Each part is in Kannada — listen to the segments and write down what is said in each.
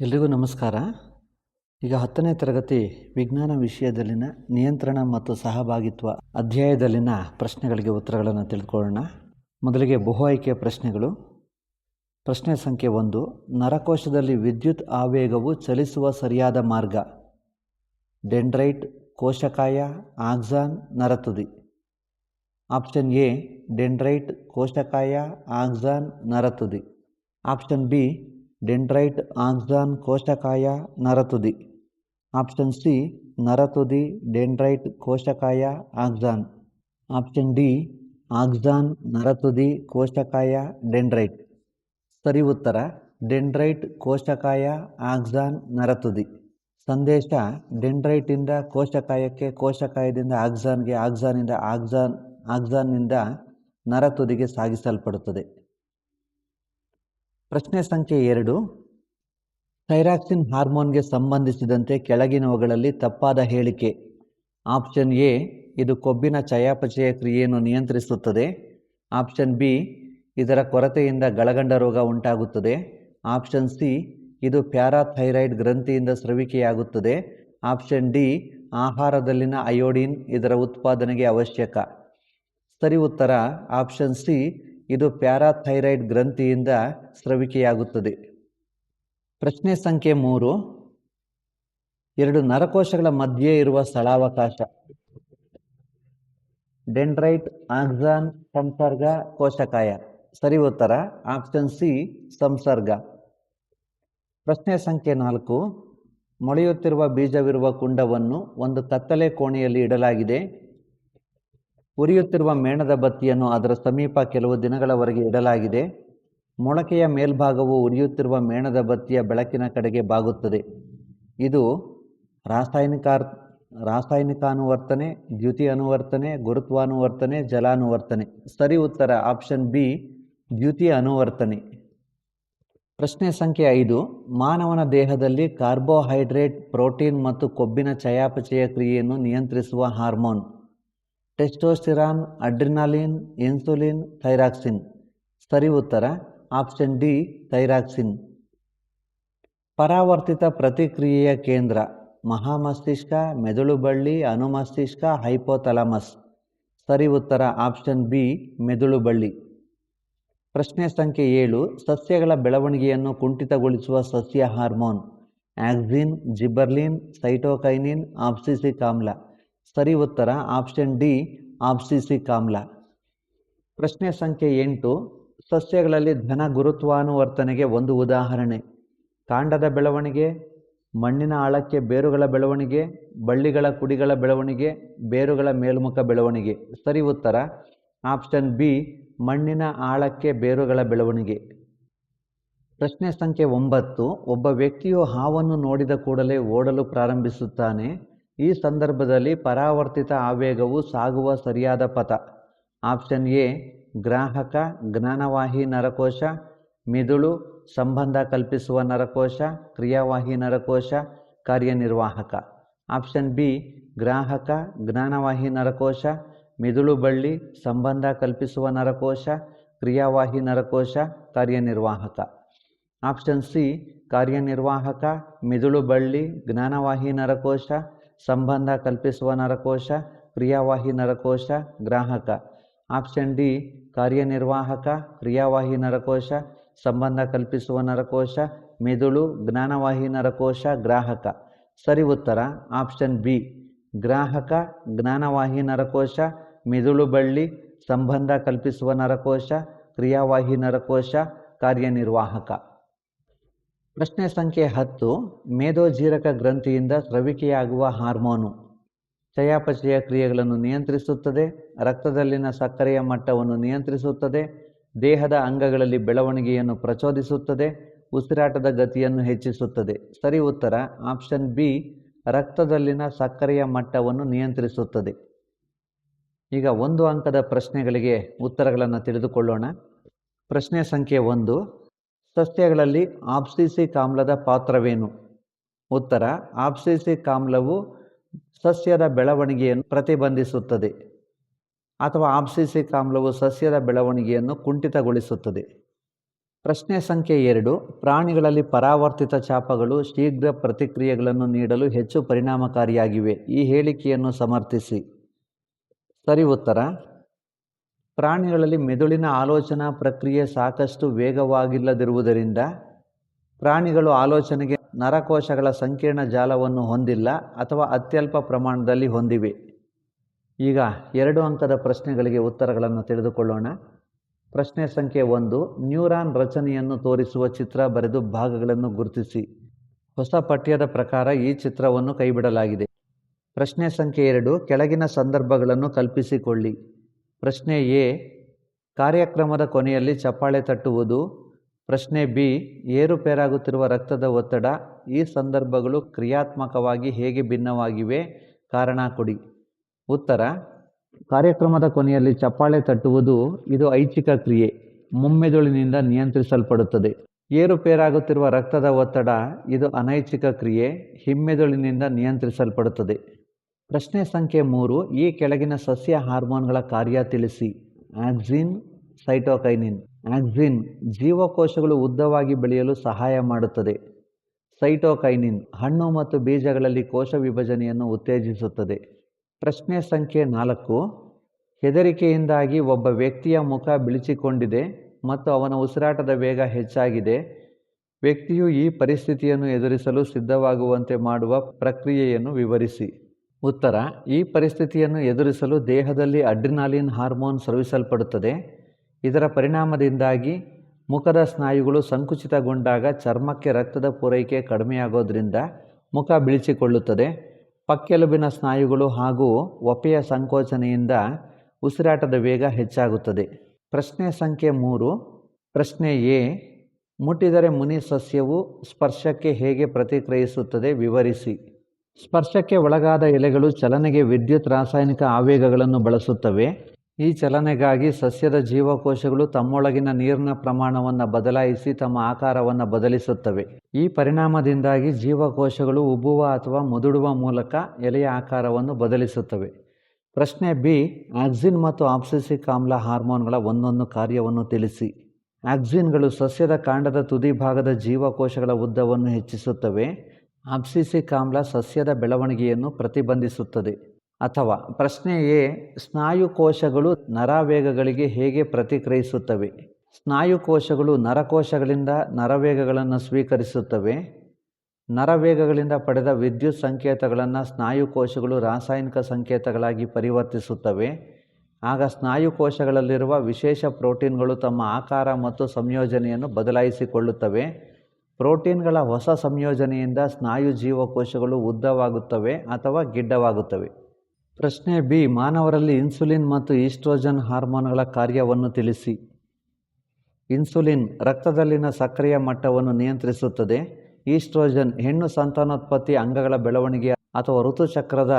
ಎಲ್ರಿಗೂ ನಮಸ್ಕಾರ. ಈಗ ಹತ್ತನೇ ತರಗತಿ ವಿಜ್ಞಾನ ವಿಷಯದಲ್ಲಿನ ನಿಯಂತ್ರಣ ಮತ್ತು ಸಹಭಾಗಿತ್ವ ಅಧ್ಯಾಯದಲ್ಲಿನ ಪ್ರಶ್ನೆಗಳಿಗೆ ಉತ್ತರಗಳನ್ನು ತಿಳ್ಕೊಳ್ಳೋಣ. ಮೊದಲಿಗೆ ಬಹು ಆಯ್ಕೆಯ ಪ್ರಶ್ನೆಗಳು. ಪ್ರಶ್ನೆ ಸಂಖ್ಯೆ ಒಂದು, ನರಕೋಶದಲ್ಲಿ ವಿದ್ಯುತ್ ಆವೇಗವು ಚಲಿಸುವ ಸರಿಯಾದ ಮಾರ್ಗ. ಡೆಂಡ್ರೈಟ್, ಕೋಶಕಾಯ, ಆಕ್ಸಾನ್, ನರತುದಿ. ಆಪ್ಷನ್ ಎ, ಡೆಂಡ್ರೈಟ್, ಕೋಶಕಾಯ, ಆಕ್ಸಾನ್, ನರತುದಿ. ಆಪ್ಷನ್ ಬಿ ಡೆಂಡ್ರೈಟ್ ಆಕ್ಸಾನ್ ಕೋಶಕಾಯ ನರತುದಿ ಆಪ್ಷನ್ ಸಿ ನರತುದಿ ಡೆಂಡ್ರೈಟ್ ಕೋಶಕಾಯ ಆಕ್ಸಾನ್ ಆಪ್ಷನ್ ಡಿ ಆಕ್ಸಾನ್ ನರತುದಿ ಕೋಶಕಾಯ ಡೆಂಡ್ರೈಟ್ ಸರಿ ಉತ್ತರ ಡೆಂಡ್ರೈಟ್ ಕೋಶಕಾಯ ಆಕ್ಸಾನ್ ನರತುದಿ ಸಂದೇಶ ಡೆಂಡ್ರೈಟಿಂದ ಕೋಶಕಾಯಕ್ಕೆ ಕೋಶಕಾಯದಿಂದ ಆಕ್ಸಾನ್ಗೆ ಆಕ್ಸಾನಿಂದ ಆಕ್ಸಾನ್ ಆಕ್ಸಾನ್ನಿಂದ ನರತುದಿಗೆ ಸಾಗಿಸಲ್ಪಡುತ್ತದೆ. ಪ್ರಶ್ನೆ ಸಂಖ್ಯೆ ಎರಡು. ಥೈರಾಕ್ಸಿನ್ ಹಾರ್ಮೋನ್ಗೆ ಸಂಬಂಧಿಸಿದಂತೆ ಕೆಳಗಿನವುಗಳಲ್ಲಿ ತಪ್ಪಾದ ಹೇಳಿಕೆ. ಆಪ್ಷನ್ ಎ, ಇದು ಕೊಬ್ಬಿನ ಚಯಾಪಚಯ ಕ್ರಿಯೆಯನ್ನು ನಿಯಂತ್ರಿಸುತ್ತದೆ. ಆಪ್ಷನ್ ಬಿ, ಇದರ ಕೊರತೆಯಿಂದ ಗಳಗಂಡ ರೋಗ ಉಂಟಾಗುತ್ತದೆ. ಆಪ್ಷನ್ ಸಿ, ಇದು ಪ್ಯಾರಾಥೈರಾಯ್ಡ್ ಗ್ರಂಥಿಯಿಂದ ಸ್ರವಿಕೆಯಾಗುತ್ತದೆ. ಆಪ್ಷನ್ ಡಿ, ಆಹಾರದಲ್ಲಿನ ಅಯೋಡಿನ್ ಇದರ ಉತ್ಪಾದನೆಗೆ ಅವಶ್ಯಕ. ಸರಿ ಉತ್ತರ, ಆಪ್ಷನ್ ಸಿ ಇದು ಪ್ಯಾರಾಥೈರಾಯ್ಡ್ ಗ್ರಂಥಿಯಿಂದ ಸ್ರವಿಕೆಯಾಗುತ್ತದೆ. ಪ್ರಶ್ನೆ ಸಂಖ್ಯೆ ಮೂರು. ಎರಡು ನರಕೋಶಗಳ ಮಧ್ಯೆ ಇರುವ ಸ್ಥಳಾವಕಾಶ. ಡೆಂಡ್ರೈಟ್, ಆಕ್ಸಾನ್ ಸಂಸರ್ಗ, ಕೋಶಕಾಯ. ಸರಿ ಉತ್ತರ, ಆಪ್ಷನ್ ಸಿ, ಸಂಸರ್ಗ. ಪ್ರಶ್ನೆ ಸಂಖ್ಯೆ ನಾಲ್ಕು. ಮೊಳೆಯುತ್ತಿರುವ ಬೀಜವಿರುವ ಕುಂಡವನ್ನು ಒಂದು ಕತ್ತಲೆ ಕೋಣೆಯಲ್ಲಿ ಇಡಲಾಗಿದೆ. ಉರಿಯುತ್ತಿರುವ ಮೇಣದ ಬತ್ತಿಯನ್ನು ಅದರ ಸಮೀಪ ಕೆಲವು ದಿನಗಳವರೆಗೆ ಇಡಲಾಗಿದೆ. ಮೊಳಕೆಯ ಮೇಲ್ಭಾಗವು ಉರಿಯುತ್ತಿರುವ ಮೇಣದ ಬತ್ತಿಯ ಬೆಳಕಿನ ಕಡೆಗೆ ಬಾಗುತ್ತದೆ. ಇದು ರಾಸಾಯನಿಕ ರಾಸಾಯನಿಕಾನುವರ್ತನೆ ದ್ಯುತಿ ಅನುವರ್ತನೆ ಗುರುತ್ವಾನುವರ್ತನೆ, ಜಲಾನುವರ್ತನೆ. ಸರಿ ಉತ್ತರ, ಆಪ್ಷನ್ ಬಿ ದ್ಯುತಿ ಅನುವರ್ತನೆ. ಪ್ರಶ್ನೆ ಸಂಖ್ಯೆ ಐದು, ಮಾನವನ ದೇಹದಲ್ಲಿ ಕಾರ್ಬೋಹೈಡ್ರೇಟ್, ಪ್ರೋಟೀನ್ ಮತ್ತು ಕೊಬ್ಬಿನ ಚಯಾಪಚಯ ಕ್ರಿಯೆಯನ್ನು ನಿಯಂತ್ರಿಸುವ hormone. Testosterone, adrenaline, insulin, thyroxine. ಸರಿ ಉತ್ತರ, ಆಪ್ಷನ್ ಡಿ, ಥೈರಾಕ್ಸಿನ್. ಪರಾವರ್ತಿತ ಪ್ರತಿಕ್ರಿಯೆಯ ಕೇಂದ್ರ, ಮಹಾಮಸ್ತಿಷ್ಕ ಮೆದುಳು ಬಳ್ಳಿ ಅನುಮಸ್ತಿಷ್ಕ, ಹೈಪೋಥಲಮಸ್. ಸರಿ ಉತ್ತರ, ಆಪ್ಷನ್ ಬಿ ಮೆದುಳು ಬಳ್ಳಿ ಪ್ರಶ್ನೆ ಸಂಖ್ಯೆ ಏಳು, ಸಸ್ಯಗಳ ಬೆಳವಣಿಗೆಯನ್ನು ಕುಂಠಿತಗೊಳಿಸುವ ಸಸ್ಯ hormone. Auxin, gibberellin, cytokinin abscisic ಆಮ್ಲ ಸರಿ ಉತ್ತರ ಆಪ್ಷನ್ ಡಿ ಆಪ್ಸಿಸಿಕ್ ಆಮ್ಲ ಪ್ರಶ್ನೆ ಸಂಖ್ಯೆ ಎಂಟು, ಸಸ್ಯಗಳಲ್ಲಿ ಧನ ಗುರುತ್ವಾನುವರ್ತನೆಗೆ ಒಂದು ಉದಾಹರಣೆ. ಕಾಂಡದ ಬೆಳವಣಿಗೆ, ಮಣ್ಣಿನ ಆಳಕ್ಕೆ ಬೇರುಗಳ ಬೆಳವಣಿಗೆ, ಬಳ್ಳಿಗಳ ಕುಡಿಗಳ ಬೆಳವಣಿಗೆ, ಬೇರುಗಳ ಮೇಲ್ಮುಖ ಬೆಳವಣಿಗೆ. ಸರಿ ಉತ್ತರ ಆಪ್ಷನ್ ಬಿ ಮಣ್ಣಿನ ಆಳಕ್ಕೆ ಬೇರುಗಳ ಬೆಳವಣಿಗೆ. ಪ್ರಶ್ನೆ ಸಂಖ್ಯೆ ಒಂಬತ್ತು, ಒಬ್ಬ ವ್ಯಕ್ತಿಯು ಹಾವನ್ನು ನೋಡಿದ ಕೂಡಲೇ ಓಡಲು ಪ್ರಾರಂಭಿಸುತ್ತಾನೆ. ಈ ಸಂದರ್ಭದಲ್ಲಿ ಪರಾವರ್ತಿತ ಆವೇಗವು ಸಾಗುವ ಸರಿಯಾದ ಪಥ. ಆಪ್ಷನ್ ಎ, ಗ್ರಾಹಕ, ಜ್ಞಾನವಾಹಿ ನರಕೋಶ, ಮಿದುಳು, ಸಂಬಂಧ ಕಲ್ಪಿಸುವ ನರಕೋಶ, ಕ್ರಿಯಾವಾಹಿ ನರಕೋಶ, ಕಾರ್ಯನಿರ್ವಾಹಕ. ಆಪ್ಷನ್ ಬಿ, ಗ್ರಾಹಕ, ಜ್ಞಾನವಾಹಿ ನರಕೋಶ, ಮಿದುಳು ಬಳ್ಳಿ, ಸಂಬಂಧ ಕಲ್ಪಿಸುವ ನರಕೋಶ, ಕ್ರಿಯಾವಾಹಿ ನರಕೋಶ, ಕಾರ್ಯನಿರ್ವಾಹಕ. ಆಪ್ಷನ್ ಸಿ, ಕಾರ್ಯನಿರ್ವಾಹಕ, ಮಿದುಳು ಬಳ್ಳಿ, ಜ್ಞಾನವಾಹಿ ನರಕೋಶ ಸಂಬಂಧ ಕಲ್ಪಿಸುವ ನರಕೋಶ, ಕ್ರಿಯಾವಾಹಿ ನರಕೋಶ, ಗ್ರಾಹಕ. ಆಪ್ಷನ್ ಡಿ, ಕಾರ್ಯನಿರ್ವಾಹಕ, ಕ್ರಿಯಾವಾಹಿ ನರಕೋಶ, ಸಂಬಂಧ ಕಲ್ಪಿಸುವ ನರಕೋಶ, ಮೆದುಳು, ಜ್ಞಾನವಾಹಿ ನರಕೋಶ, ಗ್ರಾಹಕ. ಸರಿ ಉತ್ತರ, ಆಪ್ಷನ್ ಬಿ. ಗ್ರಾಹಕ, ಜ್ಞಾನವಾಹಿ ನರಕೋಶ, ಮೆದುಳು ಬಳ್ಳಿ, ಸಂಬಂಧ ಕಲ್ಪಿಸುವ ನರಕೋಶ, ಕ್ರಿಯಾವಾಹಿ ನರಕೋಶ, ಕಾರ್ಯನಿರ್ವಾಹಕ. ಪ್ರಶ್ನೆ ಸಂಖ್ಯೆ ಹತ್ತು, ಮೇದೋಜೀರಕ ಗ್ರಂಥಿಯಿಂದ ಸ್ರವಿಕೆಯಾಗುವ ಹಾರ್ಮೋನು. ಚಯಾಪಚಯ ಕ್ರಿಯೆಗಳನ್ನು ನಿಯಂತ್ರಿಸುತ್ತದೆ, ರಕ್ತದಲ್ಲಿನ ಸಕ್ಕರೆಯ ಮಟ್ಟವನ್ನು ನಿಯಂತ್ರಿಸುತ್ತದೆ, ದೇಹದ ಅಂಗಗಳಲ್ಲಿ ಬೆಳವಣಿಗೆಯನ್ನು ಪ್ರಚೋದಿಸುತ್ತದೆ, ಉಸಿರಾಟದ ಗತಿಯನ್ನು ಹೆಚ್ಚಿಸುತ್ತದೆ. ಸರಿ ಉತ್ತರ, ಆಪ್ಷನ್ ಬಿ, ರಕ್ತದಲ್ಲಿನ ಸಕ್ಕರೆಯ ಮಟ್ಟವನ್ನು ನಿಯಂತ್ರಿಸುತ್ತದೆ. ಈಗ ಒಂದು ಅಂಕದ ಪ್ರಶ್ನೆಗಳಿಗೆ ಉತ್ತರಗಳನ್ನು ತಿಳಿದುಕೊಳ್ಳೋಣ. ಪ್ರಶ್ನೆ ಸಂಖ್ಯೆ ಒಂದು ಸಸ್ಯಗಳಲ್ಲಿ ಆಪ್ಸಿಸಿಕ್ ಆಮ್ಲದ ಪಾತ್ರವೇನು? ಉತ್ತರ ಆಪ್ಸಿಸಿಕ್ ಆಮ್ಲವು ಸಸ್ಯದ ಬೆಳವಣಿಗೆಯನ್ನು ಪ್ರತಿಬಂಧಿಸುತ್ತದೆ ಅಥವಾ ಆಪ್ಸಿಸಿಕ್ ಆಮ್ಲವು ಸಸ್ಯದ ಬೆಳವಣಿಗೆಯನ್ನು ಕುಂಠಿತಗೊಳಿಸುತ್ತದೆ. ಪ್ರಶ್ನೆ ಸಂಖ್ಯೆ ಎರಡು, ಪ್ರಾಣಿಗಳಲ್ಲಿ ಪರಾವರ್ತಿತ ಚಾಪಗಳು ಶೀಘ್ರ ಪ್ರತಿಕ್ರಿಯೆಗಳನ್ನು ನೀಡಲು ಹೆಚ್ಚು ಪರಿಣಾಮಕಾರಿಯಾಗಿವೆ. ಈ ಹೇಳಿಕೆಯನ್ನು ಸಮರ್ಥಿಸಿ. ಸರಿ, ಉತ್ತರ ಪ್ರಾಣಿಗಳಲ್ಲಿ ಮೆದುಳಿನ ಆಲೋಚನಾ ಪ್ರಕ್ರಿಯೆ ಸಾಕಷ್ಟು ವೇಗವಾಗಿಲ್ಲದಿರುವುದರಿಂದ ಪ್ರಾಣಿಗಳು ಆಲೋಚನೆಗೆ ನರಕೋಶಗಳ ಸಂಕೀರ್ಣ ಜಾಲವನ್ನು ಹೊಂದಿಲ್ಲ ಅಥವಾ ಅತ್ಯಲ್ಪ ಪ್ರಮಾಣದಲ್ಲಿ ಹೊಂದಿವೆ. ಈಗ ಎರಡು ಅಂಕದ ಪ್ರಶ್ನೆಗಳಿಗೆ ಉತ್ತರಗಳನ್ನು ತಿಳಿದುಕೊಳ್ಳೋಣ. ಪ್ರಶ್ನೆ ಸಂಖ್ಯೆ ಒಂದು, ನ್ಯೂರಾನ್ ರಚನೆಯನ್ನು ತೋರಿಸುವ ಚಿತ್ರ ಬರೆದು ಭಾಗಗಳನ್ನು ಗುರುತಿಸಿ. ಹೊಸ ಪಠ್ಯದ ಪ್ರಕಾರ ಈ ಚಿತ್ರವನ್ನು ಕೈಬಿಡಲಾಗಿದೆ. ಪ್ರಶ್ನೆ ಸಂಖ್ಯೆ ಎರಡು, ಕೆಳಗಿನ ಸಂದರ್ಭಗಳನ್ನು ಕಲ್ಪಿಸಿಕೊಳ್ಳಿ. ಪ್ರಶ್ನೆ ಎ, ಕಾರ್ಯಕ್ರಮದ ಕೊನೆಯಲ್ಲಿ ಚಪ್ಪಾಳೆ ತಟ್ಟುವುದು. ಪ್ರಶ್ನೆ ಬಿ ಏರುಪೇರಾಗುತ್ತಿರುವ ರಕ್ತದ ಒತ್ತಡ. ಈ ಸಂದರ್ಭಗಳು ಕ್ರಿಯಾತ್ಮಕವಾಗಿ ಹೇಗೆ ಭಿನ್ನವಾಗಿವೆ? ಕಾರಣ ಕೊಡಿ. ಉತ್ತರ, ಕಾರ್ಯಕ್ರಮದ ಕೊನೆಯಲ್ಲಿ ಚಪ್ಪಾಳೆ ತಟ್ಟುವುದು ಇದು ಐಚ್ಛಿಕ ಕ್ರಿಯೆ. ಮುಮ್ಮೆದುಳಿನಿಂದ ನಿಯಂತ್ರಿಸಲ್ಪಡುತ್ತದೆ. ಏರುಪೇರಾಗುತ್ತಿರುವ ರಕ್ತದ ಒತ್ತಡ ಇದು ಅನೈಚ್ಛಿಕ ಕ್ರಿಯೆ. ಹಿಮ್ಮೆದುಳಿನಿಂದ ನಿಯಂತ್ರಿಸಲ್ಪಡುತ್ತದೆ. ಪ್ರಶ್ನೆ ಸಂಖ್ಯೆ ಮೂರು, ಈ ಕೆಳಗಿನ ಸಸ್ಯ ಹಾರ್ಮೋನ್ಗಳ ಕಾರ್ಯ ತಿಳಿಸಿ. Auxin, cytokinin. ಆಕ್ಸಿನ್, ಜೀವಕೋಶಗಳು ಉದ್ದವಾಗಿ ಬೆಳೆಯಲು ಸಹಾಯ ಮಾಡುತ್ತದೆ. ಸೈಟೋಕೈನಿನ್, ಹಣ್ಣು ಮತ್ತು ಬೀಜಗಳಲ್ಲಿ ಕೋಶ ವಿಭಜನೆಯನ್ನು ಉತ್ತೇಜಿಸುತ್ತದೆ. ಪ್ರಶ್ನೆ ಸಂಖ್ಯೆ ನಾಲ್ಕು, ಹೆದರಿಕೆಯಿಂದಾಗಿ ಒಬ್ಬ ವ್ಯಕ್ತಿಯ ಮುಖ ಬಿಳಿಚಿಕೊಂಡಿದೆ ಮತ್ತು ಅವನ ಉಸಿರಾಟದ ವೇಗ ಹೆಚ್ಚಾಗಿದೆ. ವ್ಯಕ್ತಿಯು ಈ ಪರಿಸ್ಥಿತಿಯನ್ನು ಎದುರಿಸಲು ಸಿದ್ಧವಾಗುವಂತೆ ಮಾಡುವ ಪ್ರಕ್ರಿಯೆಯನ್ನು ವಿವರಿಸಿ. ಉತ್ತರ, ಈ ಪರಿಸ್ಥಿತಿಯನ್ನು ಎದುರಿಸಲು ದೇಹದಲ್ಲಿ ಅಡ್ರಿನಾಲಿನ್ ಹಾರ್ಮೋನ್ ಸ್ರವಿಸಲ್ಪಡುತ್ತದೆ. ಇದರ ಪರಿಣಾಮದಿಂದಾಗಿ ಮುಖದ ಸ್ನಾಯುಗಳು ಸಂಕುಚಿತಗೊಂಡಾಗ ಚರ್ಮಕ್ಕೆ ರಕ್ತದ ಪೂರೈಕೆ ಕಡಿಮೆಯಾಗೋದ್ರಿಂದ ಮುಖ ಬಿಳಿಚಿಕೊಳ್ಳುತ್ತದೆ ಪಕ್ಕೆಲುಬಿನ ಸ್ನಾಯುಗಳು ಹಾಗೂ ಒಪೆಯ ಸಂಕೋಚನೆಯಿಂದ ಉಸಿರಾಟದ ವೇಗ ಹೆಚ್ಚಾಗುತ್ತದೆ. ಪ್ರಶ್ನೆ ಸಂಖ್ಯೆ ಮೂರು, ಪ್ರಶ್ನೆ ಎ, ಮುಟ್ಟಿದರೆ ಮುನಿ ಸಸ್ಯವು ಸ್ಪರ್ಶಕ್ಕೆ ಹೇಗೆ ಪ್ರತಿಕ್ರಿಯಿಸುತ್ತದೆ ವಿವರಿಸಿ. ಸ್ಪರ್ಶಕ್ಕೆ ಒಳಗಾದ ಎಲೆಗಳು ಚಲನೆಗೆ ವಿದ್ಯುತ್ ರಾಸಾಯನಿಕ ಆವೇಗಗಳನ್ನು ಬಳಸುತ್ತವೆ. ಈ ಚಲನೆಗಾಗಿ ಸಸ್ಯದ ಜೀವಕೋಶಗಳು ತಮ್ಮೊಳಗಿನ ನೀರಿನ ಪ್ರಮಾಣವನ್ನು ಬದಲಾಯಿಸಿ ತಮ್ಮ ಆಕಾರವನ್ನು ಬದಲಿಸುತ್ತವೆ. ಈ ಪರಿಣಾಮದಿಂದಾಗಿ ಜೀವಕೋಶಗಳು ಉಬ್ಬುವ ಅಥವಾ ಮುದುಡುವ ಮೂಲಕ ಎಲೆಯ ಆಕಾರವನ್ನು ಬದಲಿಸುತ್ತವೆ. ಪ್ರಶ್ನೆ ಬಿ, ಆಕ್ಸಿನ್ ಮತ್ತು ಆಪ್ಸಿಸಿಕ್ ಆಮ್ಲ ಹಾರ್ಮೋನ್ಗಳ ಒಂದೊಂದು ಕಾರ್ಯವನ್ನು ತಿಳಿಸಿ. ಆಕ್ಸಿನ್ಗಳು ಸಸ್ಯದ ಕಾಂಡದ ತುದಿ ಭಾಗದ ಜೀವಕೋಶಗಳ ಉದ್ದವನ್ನು ಹೆಚ್ಚಿಸುತ್ತವೆ. ಆಪ್ಸಿಸಿಕ್ ಆಮ್ಲ ಸಸ್ಯದ ಬೆಳವಣಿಗೆಯನ್ನು ಪ್ರತಿಬಂಧಿಸುತ್ತದೆ. ಅಥವಾ ಪ್ರಶ್ನೆ ಎ ಸ್ನಾಯು ಕೋಶಗಳು ನರವೇಗಗಳಿಗೆ ಹೇಗೆ ಪ್ರತಿಕ್ರಿಯಿಸುತ್ತವೆ? ಸ್ನಾಯು ಕೋಶಗಳು ನರಕೋಶಗಳಿಂದ ನರವೇಗಗಳನ್ನು ಸ್ವೀಕರಿಸುತ್ತವೆ. ನರವೇಗಗಳಿಂದ ಪಡೆದ ವಿದ್ಯುತ್ ಸಂಕೇತಗಳನ್ನು ಸ್ನಾಯು ಕೋಶಗಳು ರಾಸಾಯನಿಕ ಸಂಕೇತಗಳಾಗಿ ಪರಿವರ್ತಿಸುತ್ತವೆ. ಆಗ ಸ್ನಾಯು ಕೋಶಗಳಲ್ಲಿರುವ ವಿಶೇಷ ಪ್ರೋಟೀನ್ಗಳು ತಮ್ಮ ಆಕಾರ ಮತ್ತು ಸಂಯೋಜನೆಯನ್ನು ಬದಲಾಯಿಸಿಕೊಳ್ಳುತ್ತವೆ. ಪ್ರೋಟೀನ್ಗಳ ಹೊಸ ಸಂಯೋಜನೆಯಿಂದ ಸ್ನಾಯು ಜೀವಕೋಶಗಳು ಉದ್ದವಾಗುತ್ತವೆ ಅಥವಾ ಗಿಡ್ಡವಾಗುತ್ತವೆ. ಪ್ರಶ್ನೆ ಬಿ, ಮಾನವರಲ್ಲಿ ಇನ್ಸುಲಿನ್ ಮತ್ತು ಈಸ್ಟ್ರೋಜನ್ ಹಾರ್ಮೋನ್ಗಳ ಕಾರ್ಯವನ್ನು ತಿಳಿಸಿ. ಇನ್ಸುಲಿನ್ ರಕ್ತದಲ್ಲಿನ ಸಕ್ಕರೆಯ ಮಟ್ಟವನ್ನು ನಿಯಂತ್ರಿಸುತ್ತದೆ. ಈಸ್ಟ್ರೋಜನ್ ಹೆಣ್ಣು ಸಂತಾನೋತ್ಪತ್ತಿ ಅಂಗಗಳ ಬೆಳವಣಿಗೆ ಅಥವಾ ಋತುಚಕ್ರದ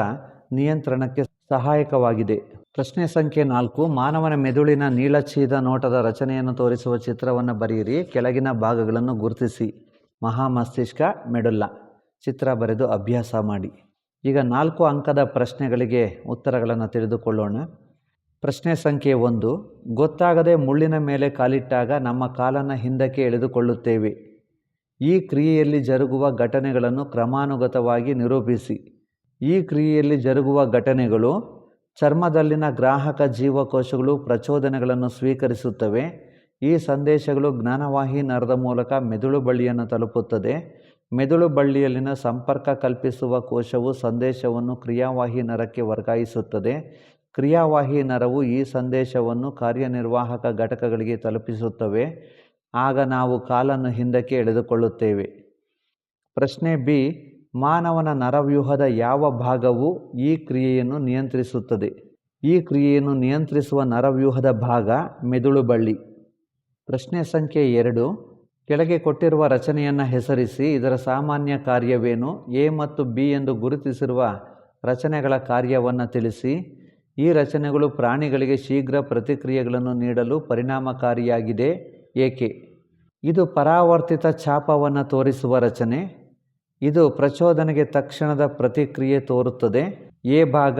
ನಿಯಂತ್ರಣಕ್ಕೆ ಸಹಾಯಕವಾಗಿದೆ. ಪ್ರಶ್ನೆ ಸಂಖ್ಯೆ ನಾಲ್ಕು, ಮಾನವನ ಮೆದುಳಿನ ನೀಳಚೀದ ನೋಟದ ರಚನೆಯನ್ನು ತೋರಿಸುವ ಚಿತ್ರವನ್ನು ಬರೆಯಿರಿ. ಕೆಳಗಿನ ಭಾಗಗಳನ್ನು ಗುರುತಿಸಿ. ಮಹಾಮಸ್ತಿಷ್ಕ ಮೆಡುಲ್ಲ. ಚಿತ್ರ ಬರೆದು ಅಭ್ಯಾಸ ಮಾಡಿ. ಈಗ ನಾಲ್ಕು ಅಂಕದ ಪ್ರಶ್ನೆಗಳಿಗೆ ಉತ್ತರಗಳನ್ನು ತಿಳಿದುಕೊಳ್ಳೋಣ. ಪ್ರಶ್ನೆ ಸಂಖ್ಯೆ ಒಂದು. ಗೊತ್ತಾಗದೆ ಮುಳ್ಳಿನ ಮೇಲೆ ಕಾಲಿಟ್ಟಾಗ ನಮ್ಮ ಕಾಲನ್ನು ಹಿಂದಕ್ಕೆ ಎಳೆದುಕೊಳ್ಳುತ್ತೇವೆ. ಈ ಕ್ರಿಯೆಯಲ್ಲಿ ಜರುಗುವ ಘಟನೆಗಳನ್ನು ಕ್ರಮಾನುಗತವಾಗಿ ನಿರೂಪಿಸಿ. ಈ ಕ್ರಿಯೆಯಲ್ಲಿ ಜರುಗುವ ಘಟನೆಗಳು ಚರ್ಮದಲ್ಲಿನ ಗ್ರಾಹಕ ಜೀವಕೋಶಗಳು ಪ್ರಚೋದನೆಗಳನ್ನು ಸ್ವೀಕರಿಸುತ್ತವೆ. ಈ ಸಂದೇಶಗಳು ಜ್ಞಾನವಾಹಿ ನರದ ಮೂಲಕ ಮೆದುಳು ಬಳ್ಳಿಯನ್ನು ತಲುಪುತ್ತದೆ. ಮೆದುಳು ಬಳ್ಳಿಯಲ್ಲಿನ ಸಂಪರ್ಕ ಕಲ್ಪಿಸುವ ಕೋಶವು ಸಂದೇಶವನ್ನು ಕ್ರಿಯಾವಾಹಿ ನರಕ್ಕೆ ವರ್ಗಾಯಿಸುತ್ತದೆ. ಕ್ರಿಯಾವಾಹಿ ನರವು ಈ ಸಂದೇಶವನ್ನು ಕಾರ್ಯನಿರ್ವಾಹಕ ಘಟಕಗಳಿಗೆ ತಲುಪಿಸುತ್ತವೆ. ಆಗ ನಾವು ಕಾಲನ್ನು ಹಿಂದಕ್ಕೆ ಎಳೆದುಕೊಳ್ಳುತ್ತೇವೆ. ಪ್ರಶ್ನೆ ಬಿ, ಮಾನವನ ನರವ್ಯೂಹದ ಯಾವ ಭಾಗವು ಈ ಕ್ರಿಯೆಯನ್ನು ನಿಯಂತ್ರಿಸುತ್ತದೆ? ಈ ಕ್ರಿಯೆಯನ್ನು ನಿಯಂತ್ರಿಸುವ ನರವ್ಯೂಹದ ಭಾಗ ಮೆದುಳು ಬಳ್ಳಿ. ಪ್ರಶ್ನೆ ಸಂಖ್ಯೆ ಎರಡು. ಕೆಳಗೆ ಕೊಟ್ಟಿರುವ ರಚನೆಯನ್ನು ಹೆಸರಿಸಿ ಇದರ ಸಾಮಾನ್ಯ ಕಾರ್ಯವೇನು? ಎ ಮತ್ತು ಬಿ ಎಂದು ಗುರುತಿಸಿರುವ ರಚನೆಗಳ ಕಾರ್ಯವನ್ನು ತಿಳಿಸಿ. ಈ ರಚನೆಗಳು ಪ್ರಾಣಿಗಳಿಗೆ ಶೀಘ್ರ ಪ್ರತಿಕ್ರಿಯೆಗಳನ್ನು ನೀಡಲು ಪರಿಣಾಮಕಾರಿಯಾಗಿದೆ. ಏಕೆ? ಇದು ಪರಾವರ್ತಿತ ಛಾಪವನ್ನು ತೋರಿಸುವ ರಚನೆ. ಇದು ಪ್ರಚೋದನೆಗೆ ತಕ್ಷಣದ ಪ್ರತಿಕ್ರಿಯೆ ತೋರುತ್ತದೆ. ಎ ಭಾಗ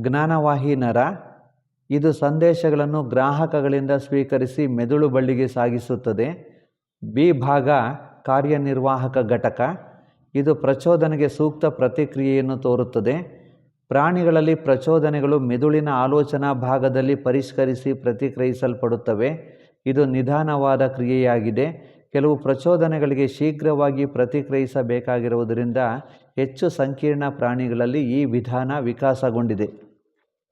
ಜ್ಞಾನವಾಹಿ ನರ. ಇದು ಸಂದೇಶಗಳನ್ನು ಗ್ರಾಹಕಗಳಿಂದ ಸ್ವೀಕರಿಸಿ ಮೆದುಳು ಬಳ್ಳಿಗೆ ಸಾಗಿಸುತ್ತದೆ. ಬಿ ಭಾಗ, ಕಾರ್ಯನಿರ್ವಾಹಕ ಘಟಕ. ಇದು ಪ್ರಚೋದನೆಗೆ ಸೂಕ್ತ ಪ್ರತಿಕ್ರಿಯೆಯನ್ನು ತೋರುತ್ತದೆ. ಪ್ರಾಣಿಗಳಲ್ಲಿ ಪ್ರಚೋದನೆಗಳು ಮೆದುಳಿನ ಆಲೋಚನಾ ಭಾಗದಲ್ಲಿ ಪರಿಷ್ಕರಿಸಿ ಪ್ರತಿಕ್ರಿಯಿಸಲ್ಪಡುತ್ತವೆ. ಇದು ನಿಧಾನವಾದ ಕ್ರಿಯೆಯಾಗಿದೆ. ಕೆಲವು ಪ್ರಚೋದನೆಗಳಿಗೆ ಶೀಘ್ರವಾಗಿ ಪ್ರತಿಕ್ರಿಯಿಸಬೇಕಾಗಿರುವುದರಿಂದ ಹೆಚ್ಚು ಸಂಕೀರ್ಣ ಪ್ರಾಣಿಗಳಲ್ಲಿ ಈ ವಿಧಾನ ವಿಕಾಸಗೊಂಡಿದೆ.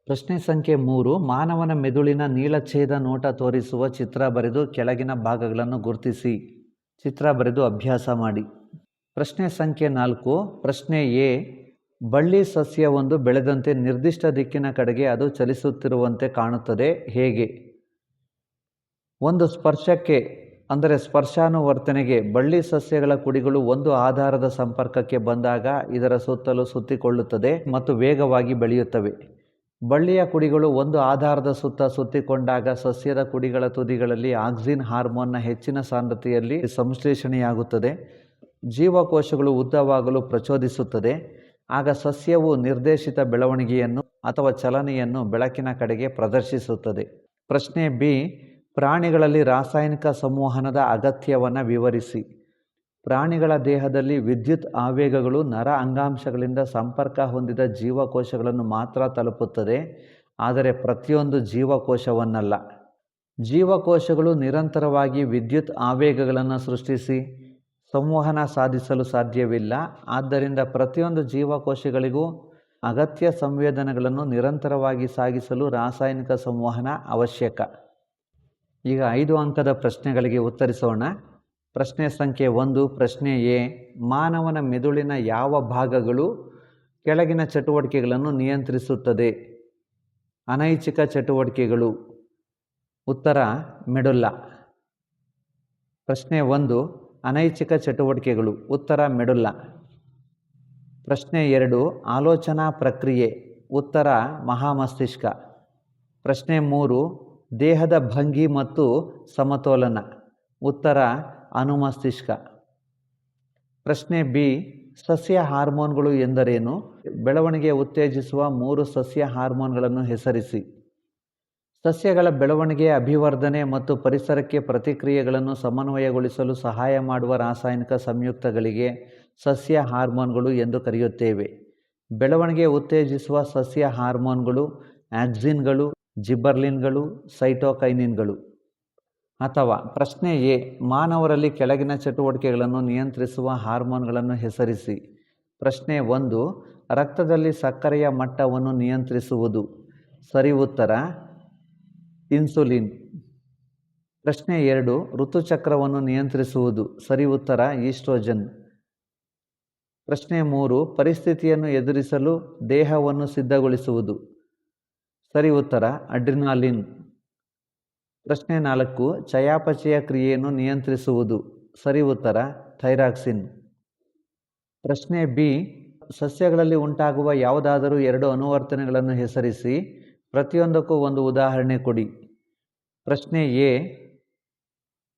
ಪ್ರಶ್ನೆ ಸಂಖ್ಯೆ ಮೂರು, ಮಾನವನ ಮೆದುಳಿನ ನೀಳಛೇದ ನೋಟ ತೋರಿಸುವ ಚಿತ್ರ ಬರೆದು ಕೆಳಗಿನ ಭಾಗಗಳನ್ನು ಗುರುತಿಸಿ. ಚಿತ್ರ ಬರೆದು ಅಭ್ಯಾಸ ಮಾಡಿ. ಪ್ರಶ್ನೆ ಸಂಖ್ಯೆ ನಾಲ್ಕು, ಪ್ರಶ್ನೆ ಎ, ಬಳ್ಳಿ ಸಸ್ಯವೊಂದು ಬೆಳೆದಂತೆ ನಿರ್ದಿಷ್ಟ ದಿಕ್ಕಿನ ಕಡೆಗೆ ಅದು ಚಲಿಸುತ್ತಿರುವಂತೆ ಕಾಣುತ್ತದೆ, ಹೇಗೆ? ಒಂದು ಸ್ಪರ್ಶಕ್ಕೆ, ಅಂದರೆ ಸ್ಪರ್ಶಾನುವರ್ತನೆಗೆ ಬಳ್ಳಿ ಸಸ್ಯಗಳ ಕುಡಿಗಳು ಒಂದು ಆಧಾರದ ಸಂಪರ್ಕಕ್ಕೆ ಬಂದಾಗ ಇದರ ಸುತ್ತಲೂ ಸುತ್ತಿಕೊಳ್ಳುತ್ತದೆ ಮತ್ತು ವೇಗವಾಗಿ ಬೆಳೆಯುತ್ತವೆ. ಬಳ್ಳಿಯ ಕುಡಿಗಳು ಒಂದು ಆಧಾರದ ಸುತ್ತ ಸುತ್ತಿಕೊಂಡಾಗ ಸಸ್ಯದ ಕುಡಿಗಳ ತುದಿಗಳಲ್ಲಿ ಆಕ್ಸಿನ್ ಹಾರ್ಮೋನ್ನ ಹೆಚ್ಚಿನ ಸಾಂದ್ರತೆಯಲ್ಲಿ ಸಂಶ್ಲೇಷಣೆಯಾಗುತ್ತದೆ. ಜೀವಕೋಶಗಳು ಉದ್ದವಾಗಲು ಪ್ರಚೋದಿಸುತ್ತದೆ. ಆಗ ಸಸ್ಯವು ನಿರ್ದೇಶಿತ ಬೆಳವಣಿಗೆಯನ್ನು ಅಥವಾ ಚಲನೆಯನ್ನು ಬೆಳಕಿನ ಕಡೆಗೆ ಪ್ರದರ್ಶಿಸುತ್ತದೆ. ಪ್ರಶ್ನೆ ಬಿ, ಪ್ರಾಣಿಗಳಲ್ಲಿ ರಾಸಾಯನಿಕ ಸಂವಹನದ ಅಗತ್ಯವನ್ನು ವಿವರಿಸಿ. ಪ್ರಾಣಿಗಳ ದೇಹದಲ್ಲಿ ವಿದ್ಯುತ್ ಆವೇಗಗಳು ನರ ಅಂಗಾಂಶಗಳಿಂದ ಸಂಪರ್ಕ ಹೊಂದಿದ ಜೀವಕೋಶಗಳನ್ನು ಮಾತ್ರ ತಲುಪುತ್ತದೆ, ಆದರೆ ಪ್ರತಿಯೊಂದು ಜೀವಕೋಶವನ್ನಲ್ಲ. ಜೀವಕೋಶಗಳು ನಿರಂತರವಾಗಿ ವಿದ್ಯುತ್ ಆವೇಗಗಳನ್ನು ಸೃಷ್ಟಿಸಿ ಸಂವಹನ ಸಾಧಿಸಲು ಸಾಧ್ಯವಿಲ್ಲ, ಆದ್ದರಿಂದ ಪ್ರತಿಯೊಂದು ಜೀವಕೋಶಗಳಿಗೂ ಅಗತ್ಯ ಸಂವೇದನೆಗಳನ್ನು ನಿರಂತರವಾಗಿ ಸಾಗಿಸಲು ರಾಸಾಯನಿಕ ಸಂವಹನ ಅವಶ್ಯಕ. ಈಗ ಐದು ಅಂಕದ ಪ್ರಶ್ನೆಗಳಿಗೆ ಉತ್ತರಿಸೋಣ. ಪ್ರಶ್ನೆ ಸಂಖ್ಯೆ ಒಂದು, ಪ್ರಶ್ನೆ ಎ, ಮಾನವನ ಮೆದುಳಿನ ಯಾವ ಭಾಗಗಳು ಕೆಳಗಿನ ಚಟುವಟಿಕೆಗಳನ್ನು ನಿಯಂತ್ರಿಸುತ್ತದೆ? ಅನೈಚ್ಛಿಕ ಚಟುವಟಿಕೆಗಳು. ಉತ್ತರ ಮೆಡುಲ್ಲ ಪ್ರಶ್ನೆ ಒಂದು, ಅನೈಚ್ಛಿಕ ಚಟುವಟಿಕೆಗಳು. ಉತ್ತರ ಮೆಡುಲ್ಲ ಪ್ರಶ್ನೆ ಎರಡು, ಆಲೋಚನಾ ಪ್ರಕ್ರಿಯೆ. ಉತ್ತರ, ಮಹಾಮಸ್ತಿಷ್ಕ. ಪ್ರಶ್ನೆ ಮೂರು, ದೇಹದ ಭಂಗಿ ಮತ್ತು ಸಮತೋಲನ. ಉತ್ತರ ಅನುಮಸ್ತಿಷ್ಕ. ಪ್ರಶ್ನೆ ಬಿ, ಸಸ್ಯ ಹಾರ್ಮೋನ್ಗಳು ಎಂದರೇನು? ಬೆಳವಣಿಗೆ ಉತ್ತೇಜಿಸುವ ಮೂರು ಸಸ್ಯ ಹಾರ್ಮೋನ್ಗಳನ್ನು ಹೆಸರಿಸಿ. ಸಸ್ಯಗಳ ಬೆಳವಣಿಗೆ, ಅಭಿವರ್ಧನೆ ಮತ್ತು ಪರಿಸರಕ್ಕೆ ಪ್ರತಿಕ್ರಿಯೆಗಳನ್ನು ಸಮನ್ವಯಗೊಳಿಸಲು ಸಹಾಯ ಮಾಡುವ ರಾಸಾಯನಿಕ ಸಂಯುಕ್ತಗಳಿಗೆ ಸಸ್ಯ ಹಾರ್ಮೋನ್ಗಳು ಎಂದು ಕರೆಯುತ್ತೇವೆ. ಬೆಳವಣಿಗೆ ಉತ್ತೇಜಿಸುವ ಸಸ್ಯ ಹಾರ್ಮೋನ್ಗಳು ಆಕ್ಸಿನ್ಗಳು, ಜಿಬರ್ಲಿನ್ಗಳು, ಸೈಟೋಕೈನಿನ್ಗಳು. ಅಥವಾ ಪ್ರಶ್ನೆ ಎ ಮಾನವರಲ್ಲಿ ಕೆಳಗಿನ ಚಟುವಟಿಕೆಗಳನ್ನು ನಿಯಂತ್ರಿಸುವ ಹಾರ್ಮೋನ್ಗಳನ್ನು ಹೆಸರಿಸಿ. ಪ್ರಶ್ನೆ ಒಂದು, ರಕ್ತದಲ್ಲಿ ಸಕ್ಕರೆಯ ಮಟ್ಟವನ್ನು ನಿಯಂತ್ರಿಸುವುದು. ಸರಿ ಉತ್ತರ, ಇನ್ಸುಲಿನ್. ಪ್ರಶ್ನೆ ಎರಡು, ಋತುಚಕ್ರವನ್ನು ನಿಯಂತ್ರಿಸುವುದು. ಸರಿ ಉತ್ತರ, ಈಸ್ಟ್ರೋಜನ್. ಪ್ರಶ್ನೆ ಮೂರು, ಪರಿಸ್ಥಿತಿಯನ್ನು ಎದುರಿಸಲು ದೇಹವನ್ನು ಸಿದ್ಧಗೊಳಿಸುವುದು. ಸರಿ ಉತ್ತರ, ಅಡ್ರಿನಾಲಿನ್. ಪ್ರಶ್ನೆ ನಾಲ್ಕು, ಚಯಾಪಚಯ ಕ್ರಿಯೆಯನ್ನು ನಿಯಂತ್ರಿಸುವುದು. ಸರಿ ಉತ್ತರ, ಥೈರಾಕ್ಸಿನ್. ಪ್ರಶ್ನೆ ಬಿ, ಸಸ್ಯಗಳಲ್ಲಿ ಉಂಟಾಗುವ ಯಾವುದಾದರೂ ಎರಡು ಅನುವರ್ತನೆಗಳನ್ನು ಹೆಸರಿಸಿ, ಪ್ರತಿಯೊಂದಕ್ಕೂ ಒಂದು ಉದಾಹರಣೆ ಕೊಡಿ. ಪ್ರಶ್ನೆ ಎ,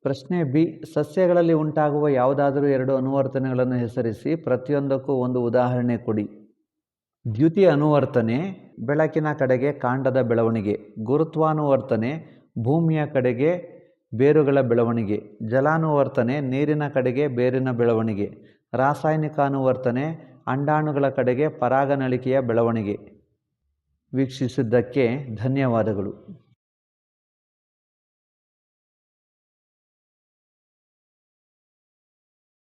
ಪ್ರಶ್ನೆ ಬಿ, ಸಸ್ಯಗಳಲ್ಲಿ ಉಂಟಾಗುವ ಯಾವುದಾದರೂ ಎರಡು ಅನುವರ್ತನೆಗಳನ್ನು ಹೆಸರಿಸಿ, ಪ್ರತಿಯೊಂದಕ್ಕೂ ಒಂದು ಉದಾಹರಣೆ ಕೊಡಿ. ದ್ಯುತಿ ಅನುವರ್ತನೆ, ಬೆಳಕಿನ ಕಡೆಗೆ ಕಾಂಡದ ಬೆಳವಣಿಗೆ. ಗುರುತ್ವಾನುವರ್ತನೆ ಭೂಮಿಯ ಕಡೆಗೆ ಬೇರುಗಳ ಬೆಳವಣಿಗೆ, ಜಲಾನುವರ್ತನೆ ನೀರಿನ ಕಡೆಗೆ ಬೇರಿನ ಬೆಳವಣಿಗೆ, ರಾಸಾಯನಿಕ ಅನುವರ್ತನೆ ಅಂಡಾಣುಗಳ ಕಡೆಗೆ ಪರಾಗನಳಿಕೆಯ ಬೆಳವಣಿಗೆ. ವೀಕ್ಷಿಸಿದ್ದಕ್ಕೆ ಧನ್ಯವಾದಗಳು.